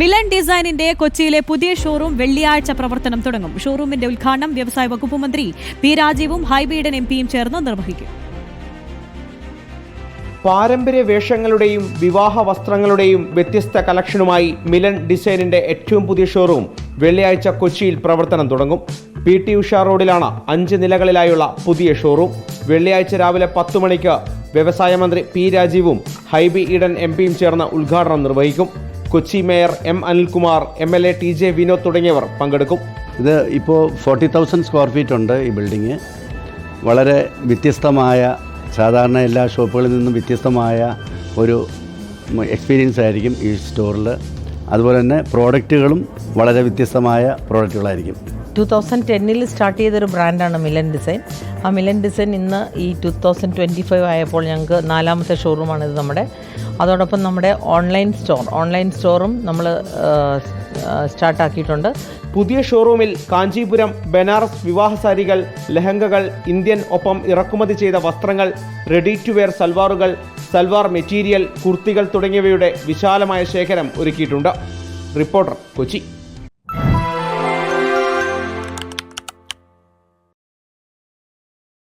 മിലൻ ഡിസൈനിന്റെ കൊച്ചിയിലെ പുതിയ ഷോറൂം വെള്ളിയാഴ്ച പ്രവർത്തനം തുടങ്ങും. ഷോറൂമിന്റെ ഉദ്ഘാടനം വ്യവസായ വകുപ്പ് മന്ത്രി പി രാജീവും ഹൈബീഡൻ എം പിയും ചേർന്ന് നിർവഹിക്കും. പാരമ്പര്യ വേഷങ്ങളുടെയും വിവാഹ വസ്ത്രങ്ങളുടെയും വ്യത്യസ്ത കളക്ഷനുമായി മിലൻ ഡിസൈനിന്റെ ഏറ്റവും പുതിയ ഷോറൂം വെള്ളിയാഴ്ച കൊച്ചിയിൽ പ്രവർത്തനം തുടങ്ങും. പി ടി ഉഷ റോഡിലാണ് അഞ്ച് നിലകളിലായുള്ള പുതിയ ഷോറൂം. വെള്ളിയാഴ്ച രാവിലെ പത്ത് മണിക്ക് വ്യവസായ മന്ത്രി പി രാജീവും ഹൈബി ഈഡൻ എം പിയും ചേർന്ന് ഉദ്ഘാടനം നിർവഹിക്കും. Kochi mayor M Anilkumar M L A T J Vinod തുടങ്ങിയവർ പങ്കെടുക്കും. ഇത് ഇപ്പോൾ ഫോർട്ടി തൗസൻഡ് സ്ക്വയർ ഫീറ്റ് ഉണ്ട് ഈ ബിൽഡിങ്. വളരെ വ്യത്യസ്തമായ സാധാരണ എല്ലാ ഷോപ്പുകളിൽ നിന്നും വ്യത്യസ്തമായ ഒരു എക്സ്പീരിയൻസ് ആയിരിക്കും ഈ സ്റ്റോറിൽ അതുപോലെ തന്നെ പ്രോഡക്റ്റുകളും വളരെ വ്യത്യസ്തമായ പ്രോഡക്റ്റുകളായിരിക്കും ടു തൗസൻഡ് ടെന്നിൽ സ്റ്റാർട്ട് ചെയ്തൊരു ബ്രാൻഡാണ് മിലൻ ഡിസൈൻ ആ മിലൻ ഡിസൈൻ ഇന്ന് ഈ ടു തൗസൻഡ് ട്വന്റി ഫൈവ് ആയപ്പോൾ ഞങ്ങൾക്ക് നാലാമത്തെ ഷോറൂമാണ് ഇത് നമ്മുടെ. അതോടൊപ്പം നമ്മുടെ ഓൺലൈൻ സ്റ്റോർ ഓൺലൈൻ സ്റ്റോറും നമ്മൾ സ്റ്റാർട്ടാക്കിയിട്ടുണ്ട് പുതിയ ഷോറൂമിൽ കാഞ്ചീപുരം ബനാറസ് വിവാഹ സാരികൾ ലഹങ്കകൾ ഇന്ത്യൻ ഒപ്പം ഇറക്കുമതി ചെയ്ത വസ്ത്രങ്ങൾ റെഡി ടു വെയർ സൽവാറുകൾ സൽവാർ മെറ്റീരിയൽ കുർത്തികൾ തുടങ്ങിയവയുടെ വിശാലമായ ശേഖരം ഒരുക്കിയിട്ടുണ്ട്. റിപ്പോർട്ടർ കൊച്ചി.